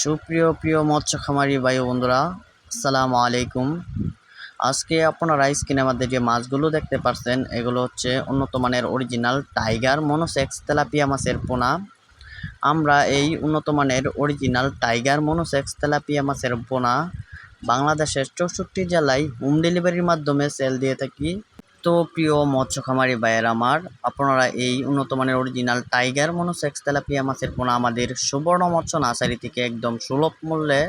সুপ্রিয়, প্রিয় মৎস্য খামারি ও বন্ধুরা, আসসালামু আলাইকুম। আজকে আপনারা স্ক্রিনের আমাদের যে মাছগুলো দেখতে পাচ্ছেন এগুলো হচ্ছে উন্নত মানের অরিজিনাল টাইগার মনোসেক্স তেলাপিয়া মাছের পোনা। আমরা এই উন্নত মানের অরিজিনাল টাইগার মনোসেক্স তেলাপিয়া মাছের পোনা বাংলাদেশের চৌষট্টি জেলায় হোম ডেলিভারির মাধ্যমে সেল দিয়ে থাকি। তো প্রিয় মৎস্য খামারি ভাইয়ের আমার, আপনারা এই উন্নত মানের অরিজিনাল টাইগার মনোসেক্স তেলাপিয়া মাছের পোনা আমাদের সুবর্ণ মৎস্য নার্সারি থেকে একদম সুলভ মূল্যে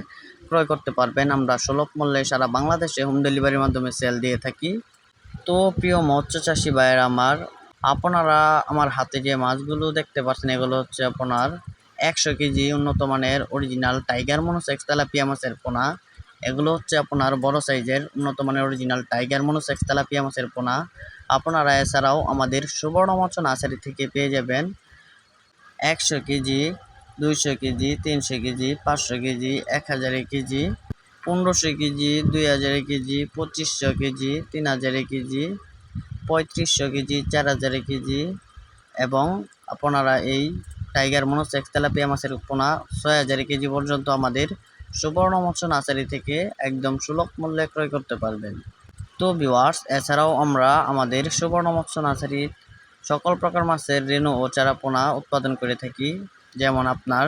ক্রয় করতে পারবেন। আমরা সুলভ মূল্যে সারা বাংলাদেশে হোম ডেলিভারির মাধ্যমে সেল দিয়ে থাকি। তো প্রিয় মৎস্য চাষি ভাইয়ের আমার, আপনারা আমার হাতে যে মাছগুলো দেখতে পাচ্ছেন, এগুলো হচ্ছে আপনার একশো কেজি উন্নত মানের অরিজিনাল টাইগার মনোসেক্স তেলাপিয়া মাছের পোনা। এগুলো হচ্ছে আপনার বড় সাইজের উন্নত মানের অরিজিনাল টাইগার মনোসেক্স তেলাপিয়া মাছের পোনা। আপনারা এছাড়াও আমাদের সুবর্ণ মৎস্য নার্সারি থেকে পেয়ে যাবেন একশো কেজি, দুইশো কেজি, তিনশো কেজি, পাঁচশো কেজি, এক হাজার কেজি, পনেরোশো কেজি, দুই হাজার কেজি, পঁচিশশো কেজি, তিন হাজার কেজি, পঁয়ত্রিশশো কেজি, চার হাজার কেজি এবং আপনারা এই টাইগার মনোসেক্স তেলাপিয়া মাছের পোনা ছয় হাজার কেজি পর্যন্ত আমাদের সুবর্ণ মৎস্য নার্সারি থেকে একদম সুলভ মূল্যে ক্রয় করতে পারবেন। তো ভিওয়ার্স এছাড়াও আমরা আমাদের সুবর্ণ মৎস্য নার্সারির সকল প্রকার মাছের রেণু ও চারা পোনা উৎপাদন করে থাকি। যেমন আপনার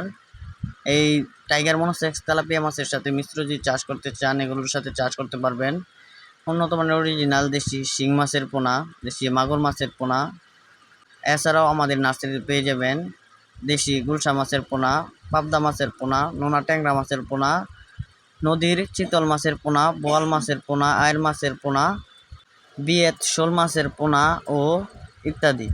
এই টাইগার মনোসেক্স তেলাপিয়া মাছের সাথে মিশ্র যদি চাষ করতে চান, এগুলোর সাথে চাষ করতে পারবেন। উন্নত মানের অরিজিনাল দেশি শিং মাছের পোনা, দেশি মাগুর মাছের পোনা। এছাড়াও আমাদের নার্সারিতে পেয়ে যাবেন দেশি গুলশা মাছের পোনা পাবদা মাছের পোনা, নোনা ট্যাংরা মাছের পোনা, নদীর চিতল মাছের পোনা, বোয়াল মাছের পোনা, আয়ের মাছের পোনা, বিয়েত শোল মাছের পোনা ও ইত্যাদি।